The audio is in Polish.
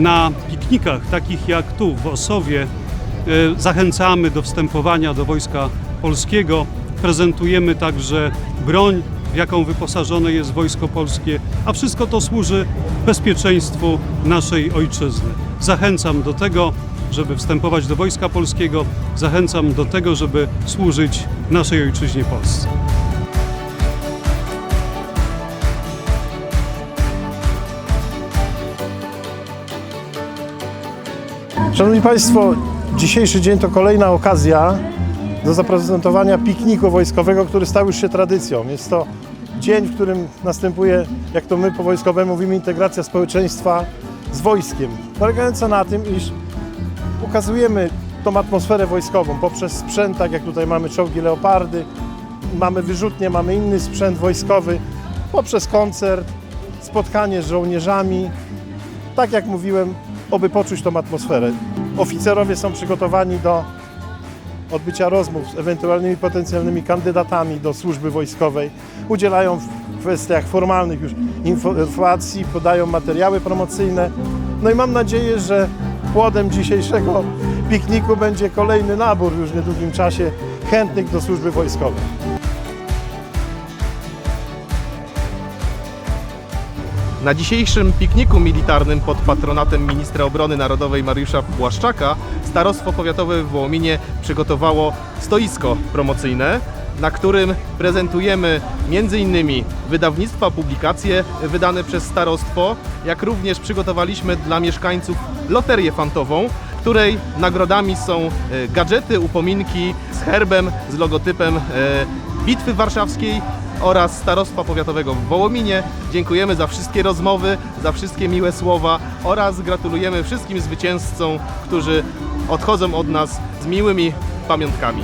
Na piknikach takich jak tu w Osowie e, zachęcamy do wstępowania do Wojska Polskiego. Prezentujemy także broń, w jaką wyposażone jest Wojsko Polskie, a wszystko to służy bezpieczeństwu naszej ojczyzny. Zachęcam do tego, żeby wstępować do Wojska Polskiego, zachęcam do tego, żeby służyć naszej ojczyźnie Polsce. Szanowni Państwo, dzisiejszy dzień to kolejna okazja do zaprezentowania pikniku wojskowego, który stał już się tradycją. Jest to dzień, w którym następuje, jak to my po wojskowemu mówimy, integracja społeczeństwa z wojskiem. Polegająca na tym, iż ukazujemy tą atmosferę wojskową poprzez sprzęt, tak jak tutaj mamy czołgi leopardy, mamy wyrzutnie, mamy inny sprzęt wojskowy, poprzez koncert, spotkanie z żołnierzami, tak jak mówiłem, oby poczuć tą atmosferę. Oficerowie są przygotowani do odbycia rozmów z ewentualnymi potencjalnymi kandydatami do służby wojskowej. Udzielają w kwestiach formalnych już informacji, podają materiały promocyjne. No i mam nadzieję, że płodem dzisiejszego pikniku będzie kolejny nabór już w niedługim czasie chętnych do służby wojskowej. Na dzisiejszym pikniku militarnym pod patronatem ministra obrony narodowej Mariusza Błaszczaka Starostwo Powiatowe w Wołominie przygotowało stoisko promocyjne, na którym prezentujemy m.in. wydawnictwa, publikacje wydane przez starostwo, jak również przygotowaliśmy dla mieszkańców loterię fantową, której nagrodami są e, gadżety, upominki z herbem, z logotypem e, Bitwy Warszawskiej oraz Starostwa Powiatowego w Wołominie. Dziękujemy za wszystkie rozmowy, za wszystkie miłe słowa oraz gratulujemy wszystkim zwycięzcom, którzy odchodzą od nas z miłymi pamiątkami.